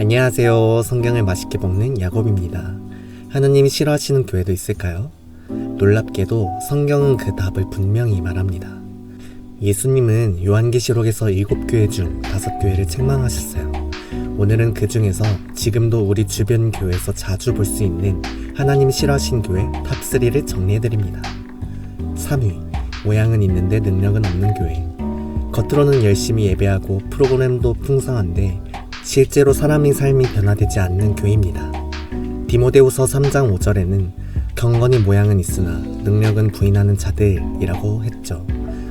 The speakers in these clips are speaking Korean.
안녕하세요. 성경을 맛있게 먹는 야곱입니다. 하나님이 싫어하시는 교회도 있을까요? 놀랍게도 성경은 그 답을 분명히 말합니다. 예수님은 요한계시록에서 일곱 교회 중 다섯 교회를 책망하셨어요. 오늘은 그 중에서 지금도 우리 주변 교회에서 자주 볼 수 있는 하나님 싫어하신 교회 탑3를 정리해드립니다. 3위, 모양은 있는데 능력은 없는 교회. 겉으로는 열심히 예배하고 프로그램도 풍성한데 실제로 사람의 삶이 변화되지 않는 교회입니다. 디모데후서 3장 5절에는 경건히 모양은 있으나 능력은 부인하는 자들이라고 했죠.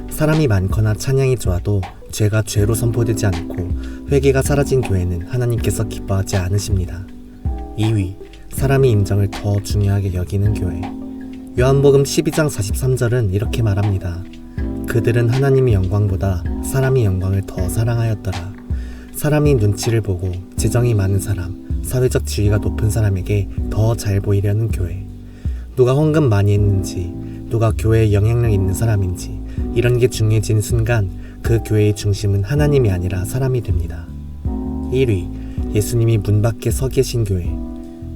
사람이 많거나 찬양이 좋아도 죄가 죄로 선포되지 않고 회개가 사라진 교회는 하나님께서 기뻐하지 않으십니다. 2위, 사람의 인정을 더 중요하게 여기는 교회. 요한복음 12장 43절은 이렇게 말합니다. 그들은 하나님의 영광보다 사람의 영광을 더 사랑하였더라. 사람이 눈치를 보고 재정이 많은 사람, 사회적 지위가 높은 사람에게 더 잘 보이려는 교회. 누가 헌금 많이 했는지, 누가 교회에 영향력 있는 사람인지, 이런 게 중요해진 순간 그 교회의 중심은 하나님이 아니라 사람이 됩니다. 1위, 예수님이 문 밖에 서 계신 교회.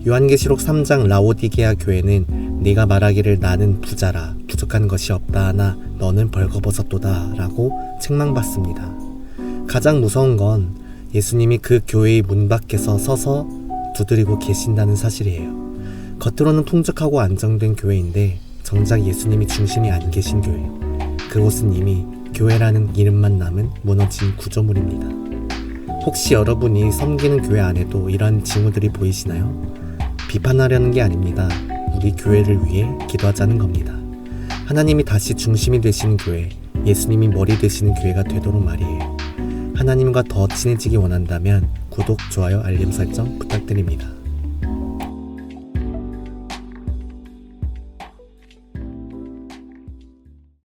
요한계시록 3장 라오디게아 교회는 네가 말하기를 나는 부자라 부족한 것이 없다 하나 너는 벌거벗었도다 라고 책망받습니다. 가장 무서운 건 예수님이 그 교회의 문 밖에서 서서 두드리고 계신다는 사실이에요. 겉으로는 풍족하고 안정된 교회인데 정작 예수님이 중심이 안 계신 교회. 그곳은 이미 교회라는 이름만 남은 무너진 구조물입니다. 혹시 여러분이 섬기는 교회 안에도 이런 징후들이 보이시나요? 비판하려는 게 아닙니다. 우리 교회를 위해 기도하자는 겁니다. 하나님이 다시 중심이 되시는 교회, 예수님이 머리 되시는 교회가 되도록 말이에요. 하나님과 더 친해지기 원한다면 구독, 좋아요, 알림 설정 부탁드립니다.